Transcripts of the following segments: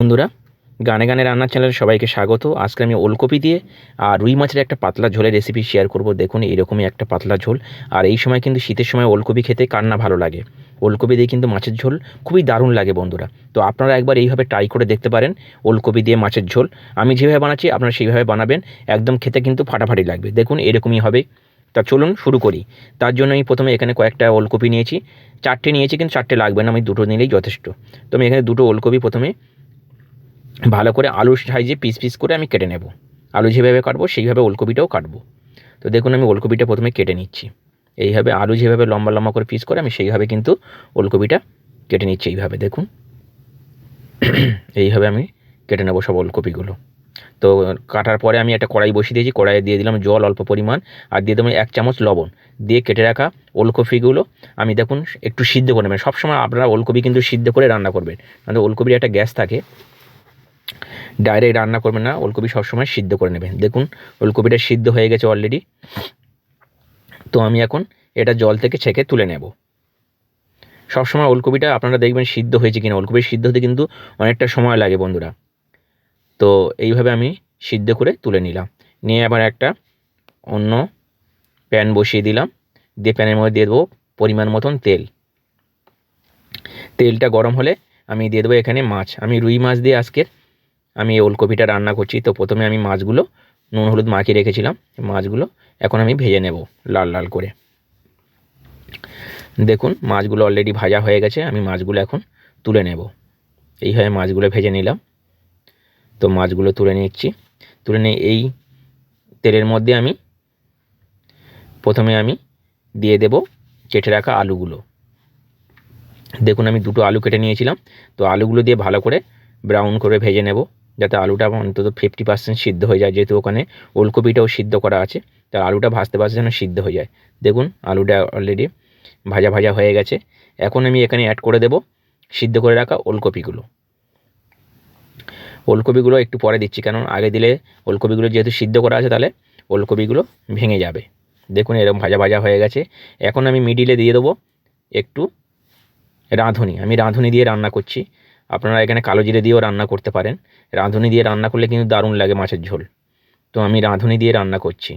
বন্ধুরা, গানে গানে রান্নার চ্যানেলে সবাইকে স্বাগত। আজকে আমি ওলকপি দিয়ে আর রুই মাছের একটা পাতলা ঝোলের রেসিপি শেয়ার করব। দেখুন, এরকমই একটা পাতলা ঝোল। আর এই সময় কিন্তু শীতের সময় ওলকপি খেতে কার না ভালো লাগে। ওলকপি দিয়ে কিন্তু মাছের ঝোল খুবই দারুণ লাগে বন্ধুরা। তো আপনারা একবার এইভাবে ট্রাই করে দেখতে পারেন ওলকপি দিয়ে মাছের ঝোল। আমি যেভাবে বানাচ্ছি, আপনারা সেইভাবে বানাবেন। একদম খেতে কিন্তু ফাটাফাটি লাগবে। দেখুন, এরকমই হবে। তা চলুন শুরু করি। তার জন্য আমি প্রথমে এখানে কয়েকটা ওলকপি নিয়েছি। চারটে নিয়েছি, কিন্তু চারটে লাগবে না। আমি দুটো নিলেই যথেষ্ট। তো আমি এখানে দুটো ওলকপি প্রথমে ভালো করে আলু সাইজে পিস পিস করে আমি কেটে নেব। আলু যেভাবে কাটবো, সেইভাবে ওলকপিটাও কাটবো। তো দেখুন, আমি ওলকপিটা প্রথমে কেটে নিচ্ছি। এইভাবে আলু যেভাবে লম্বা লম্বা করে পিস করে, আমি সেইভাবে কিন্তু ওলকপিটা কেটে নিচ্ছি এইভাবে, দেখুন। এইভাবে আমি কেটে নেব সব ওলকপিগুলো। তো কাটার পরে আমি একটা কড়াই বসিয়ে দিয়েছি, কড়াইয়ে দিয়ে দিলাম জল অল্প পরিমাণ, আর দিয়ে দিলাম এক চামচ লবণ। দিয়ে কেটে রাখা ওলকপিগুলো আমি দেখুন, একটু সিদ্ধ করে নেবেন। সবসময় আপনারা ওলকপি কিন্তু সিদ্ধ করে রান্না করবেন। কারণ ওলকপির একটা গ্যাস থাকে ডাইরেক্ট রান্না করবেন না, ওলকপি সবসময় সিদ্ধ করে নেবেন। দেখুন, ওলকপিটা সিদ্ধ হয়ে গেছে অলরেডি তো আমি এখন এটা জল থেকে ছেঁকে তুলে নেব। সবসময় ওলকপিটা আপনারা দেখবেন সিদ্ধ হয়েছে কিনা। ওলকপি সিদ্ধ হতে কিন্তু অনেকটা সময় লাগে বন্ধুরা। তো এইভাবে আমি সিদ্ধ করে তুলে নিলাম। নিয়ে আবার একটা অন্য প্যান বসিয়ে দিলাম। দিয়ে প্যানের মধ্যে দিয়ে দেবো পরিমাণ মতন তেল। তেলটা গরম হলে আমি দিয়ে দেবো এখানে মাছ। আমি রুই মাছ দিয়ে আজকের আমি এই ওলকপিটা রান্না করছি। তো প্রথমে আমি মাছগুলো, নুন, হলুদ মাখিয়ে রেখেছিলাম। মাছগুলো এখন আমি ভেজে নেব লাল লাল করে। দেখুন, মাছগুলো অলরেডি ভাজা হয়ে গেছে। আমি মাছগুলো এখন তুলে নেব। এইভাবে মাছগুলো ভেজে নিলাম। তো মাছগুলো তুলে নিচ্ছি। তুলে নিয়ে এই তেলের মধ্যে আমি প্রথমে আমি দিয়ে দেব কেটে রাখা আলুগুলো। দেখুন, আমি দুটো আলু কেটে নিয়েছিলাম। তো আলুগুলো দিয়ে ভালো করে ব্রাউন করে ভেজে নেব। যাতে আলুটা অন্তত ফিফটি পার্সেন্ট সিদ্ধ হয়ে যায়, যেহেতু ওখানে ওলকপিটাও সিদ্ধ করা আছে তার আলুটা ভাজতে ভাজতে যেন সিদ্ধ হয়ে যায়। দেখুন, আলুটা অলরেডি ভাজা ভাজা হয়ে গেছে। এখন আমি এখানে অ্যাড করে দেব সিদ্ধ করে রাখা ওলকপিগুলো। ওলকপিগুলো একটু পরে দিচ্ছি, কারণ আগে দিলে ওলকপিগুলো যেহেতু সিদ্ধ করা আছে, তাহলে ওলকপিগুলো ভেঙে যাবে। দেখুন এরকম ভাজা ভাজা হয়ে গেছে। এখন আমি মিডিলে দিয়ে দেবো একটু রাঁধুনি। আমি রাঁধুনি দিয়ে রান্না করছি। আপনারা এখানে কালো জিরে দিয়েও রান্না করতে পারেন। রাঁধুনি দিয়ে রান্না করলে কিন্তু দারুণ লাগে মাছের ঝোল। তো আমি রাঁধুনি দিয়ে রান্না করছি।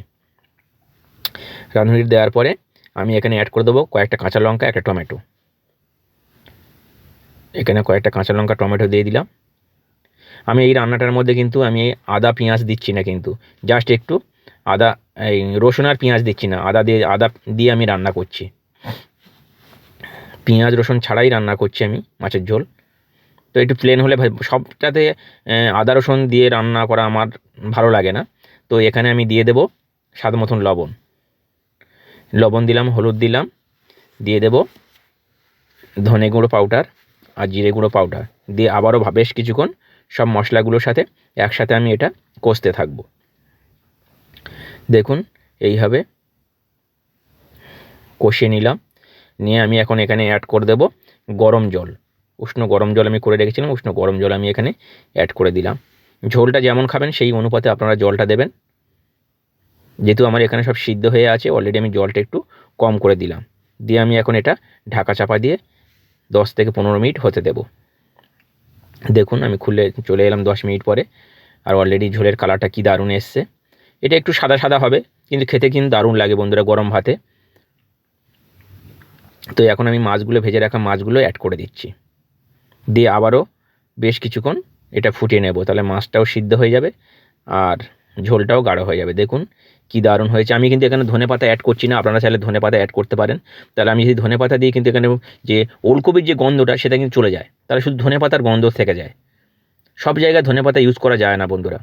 রাঁধুনি দেওয়ার পরে আমি এখানে অ্যাড করে দেবো কয়েকটা কাঁচা লঙ্কা, একটা টমেটো। এখানে কয়েকটা কাঁচা লঙ্কা, টমেটো দিয়ে দিলাম। আমি এই রান্নাটার মধ্যে কিন্তু আমি আদা, পেঁয়াজ দিচ্ছি না কিন্তু। জাস্ট একটু আদা, এই রসুন আর পেঁয়াজ দিচ্ছি না। আদা দিয়ে আদা দিয়ে আমি রান্না করছি। পেঁয়াজ, রসুন ছাড়াই রান্না করছি আমি মাছের ঝোল। তো একটু প্লেন হলে সবটাতে আদা, রসুন দিয়ে রান্না করা আমার ভালো লাগে না। তো এখানে আমি দিয়ে দেব স্বাদ মতন লবণ। লবণ দিলাম, হলুদ দিলাম, দিয়ে দেব ধনে গুঁড়ো পাউডার আর জিরে গুঁড়ো পাউডার দিয়ে আবারও বেশ কিছুক্ষণ সব মশলাগুলোর সাথে একসাথে আমি এটা কষতে থাকব। দেখুন, এইভাবে কষিয়ে নিলাম। নিয়ে আমি এখন এখানে অ্যাড করে দেব গরম জল। উষ্ণ গরম জল আমি করে রেখেছিলাম, উষ্ণ গরম জল আমি এখানে অ্যাড করে দিলাম। ঝোলটা যেমন খাবেন, সেই অনুপাতে আপনারা জলটা দেবেন। যেহেতু আমার এখানে সব সিদ্ধ হয়ে আছে অলরেডি আমি জলটা একটু কম করে দিলাম। দিয়ে আমি এখন এটা ঢাকা চাপা দিয়ে দশ থেকে পনেরো মিনিট হতে দেব। দেখুন, আমি খুলে চলে এলাম দশ মিনিট পরে, আর অলরেডি ঝোলের কালারটা কী দারুণ এসছে। এটা একটু সাদা সাদা হবে, কিন্তু খেতে কিন্তু দারুণ লাগে বন্ধুরা গরম ভাতে। তো এখন আমি মাছগুলো, ভেজে রাখা মাছগুলো অ্যাড করে দিচ্ছি। দিয়ে আবারও বেশ কিছুক্ষণ এটা ফুটিয়ে নেব। তাহলে মাছটাও সিদ্ধ হয়ে যাবে আর ঝোলটাও গাঢ় হয়ে যাবে। দেখুন কি দারুণ হয়েছে। আমি কিন্তু এখানে ধনে পাতা অ্যাড করছি না। আপনারা চাইলে ধনে পাতা অ্যাড করতে পারেন। তাহলে আমি যদি ধনে পাতা দিয়ে কিন্তু এখানে যে ওলকপির যে গন্ধটা, সেটা কিন্তু চলে যায়। তাহলে শুধু ধনে পাতার গন্ধ থেকে যায়। সব জায়গায় ধনে পাতা ইউজ করা যায় না বন্ধুরা।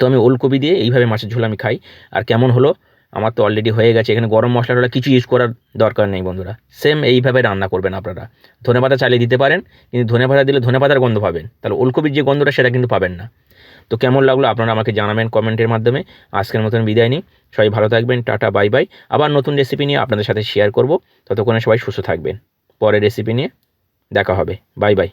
তো আমি ওলকপি দিয়ে এইভাবে মাছের ঝোল আমি খাই। আর কেমন হলো? আমার তো অলরেডি হয়ে গেছে, এখানে গরম মশলাটা কিছু ইউজ করার দরকার নেই বন্ধুরা। সেম এইভাবে রান্না করবেন আপনারা। ধনে পাতা চালিয়ে দিতে পারেন, কিন্তু ধনে পাতা দিলে ধনে পাতার গন্ধ পাবেন। তাহলে ওলকপির যে গন্ধটা, সেটা কিন্তু পাবেন না। তো কেমন লাগল আপনারা আমাকে জানাবেন কমেন্টের মাধ্যমে। আজকের মতন বিদায় নিই। সবাই ভালো থাকবেন, টাটা বাই বাই আবার নতুন রেসিপি নিয়ে আপনাদের সাথে শেয়ার করব। ততক্ষণে সবাই সুস্থ থাকবেন। পরের রেসিপি নিয়ে দেখা হবে। Bye bye